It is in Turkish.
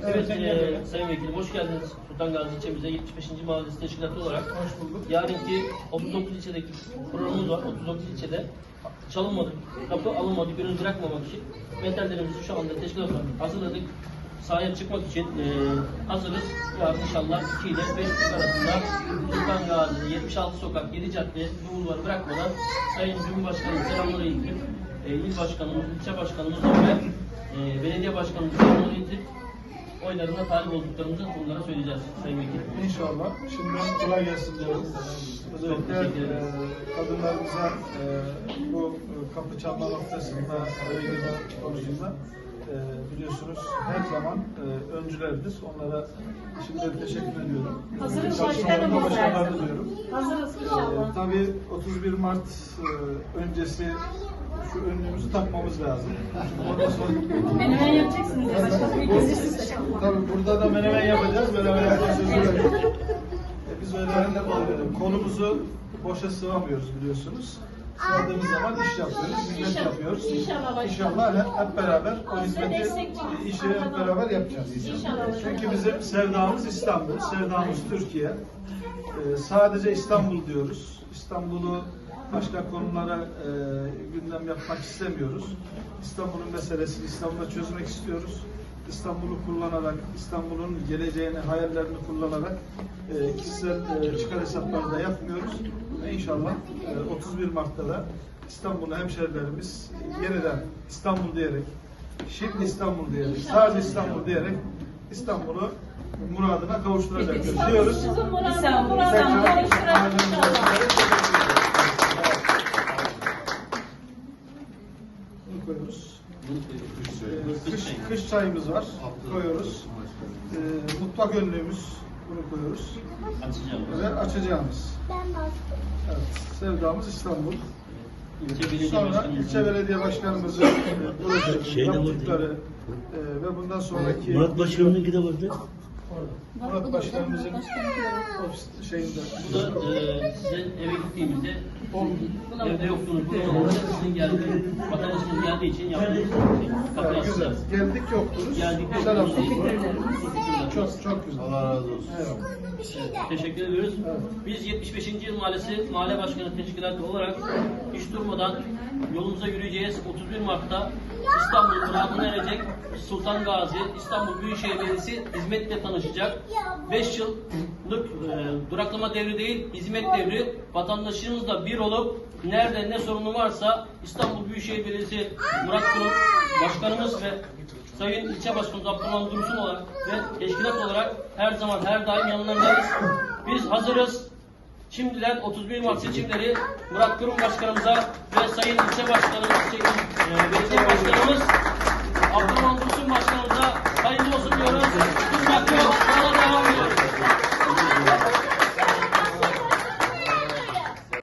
Evet, eee, Sayın Vekilim hoş geldiniz Sultan Gazi ilçemize 75. Mahallesi Teşkilatı olarak. Hoş bulduk. Yarınki 39 ilçedeki programımız var. 39 ilçede çalınmadık, kapı alınmadık, ürün bırakmamak için metallerimizi şu anda teşkilat olarak hazırladık. Sahaya çıkmak için eee, hazırız. Yarın inşallah 2 ile 5 buçuk arasında Sultan Gazi 76 sokak 7 cadde bu bulvarı bırakmadan Sayın Cumhurbaşkanı selamları iletip eee, il başkanımız, ilçe başkanımız ve belediye başkanımız selamları iletip oylarına talip olduklarımızı onlara söyleyeceğiz Sayın Vekilim. İnşallah. Şimdiden kolay gelsin diyorum. Özellikle teşekkür ederim. e, kadınlarımıza e, bu e, kapı çalma noktasında, eve girme konusunda e, biliyorsunuz her zaman e, öncülerdir. Onlara şimdiden teşekkür ediyorum. Hazırız başkanım. başarılar diliyorum. Hazırız. Tabii 31 Mart e, öncesi şu önlüğümüzü takmamız lazım. Menemen yapacaksınız ya başkanım. Bu- İlk Tabii burada da menemen yapacağız. Menemen verdik. E, Biz öyle konumuzu boşa sığamıyoruz biliyorsunuz. Sığadığımız zaman iş yapıyoruz, hizmet yapıyoruz. İnşallah. İnşallah hep, hep beraber o hizmeti, işi hep beraber yapacağız. İnşallah. Çünkü bizim sevdamız İstanbul, sevdamız Türkiye. E, sadece İstanbul diyoruz. İstanbul'u başka konulara e, gündem yapmak istemiyoruz. İstanbul'un meselesini İstanbul'da çözmek istiyoruz. İstanbul'u kullanarak, İstanbul'un geleceğini, hayallerini kullanarak e, kişisel e, çıkar hesapları da yapmıyoruz. Ve inşallah e, 31 Mart'ta da İstanbul'u hemşerilerimiz yeniden İstanbul diyerek, şimdi İstanbul diyerek, sadece İstanbul diyerek İstanbul'u muradına kavuşturacaklar diyoruz. Muradına muradına ediyorum. Bunu koyuyoruz. Ee, kış, kış çayımız var. Koyuyoruz. Ee, mutfak önlüğümüz. Bunu koyuyoruz. Açacağım. Ve açacağımız. Evet, sevdamız İstanbul. İlçe belediye Sonra ilçe belediye başkanımızın e, proje Şey de var yaptıkları e, ve bundan sonraki Murat Başkan'ınki de vardı. Murat Başkanımızın ofis şeyinde Bu da eee size eve gittiğimizde evde yoktunuz. Bu zamanda sizin geldiğiniz, vatandaşınız geldiği için yaptığınız şey. Kapı Evet, güzel. açacağız. Geldik yoktunuz. Geldik Güzel yoktunuz. oldu. Teşekkürler. Çok çok güzel. Allah razı olsun. Evet. Teşekkür ediyoruz. Evet. Biz 75. Yıl Mahallesi Mahalle Başkanı Teşkilatı olarak hiç durmadan yolumuza yürüyeceğiz. 31 Mart'ta İstanbul muradına erecek Sultan Gazi İstanbul Büyükşehir Belediyesi hizmetle tanışacak. 5 yıllık e, duraklama devri değil, hizmet devri. Vatandaşımızla bir olup nerede ne sorunu varsa İstanbul Büyükşehir Belediyesi Murat Kurum Başkanımız ve Sayın İlçe Başkanımız Abdurrahman Dursun olarak ve teşkilat olarak her zaman her daim yanlarındayız. Biz hazırız. Şimdiden 31 Mart seçimleri Murat Kurum Başkanımıza ve Sayın İlçe Başkanımız, şey, e, Belediye Başkanımız Abdurrahman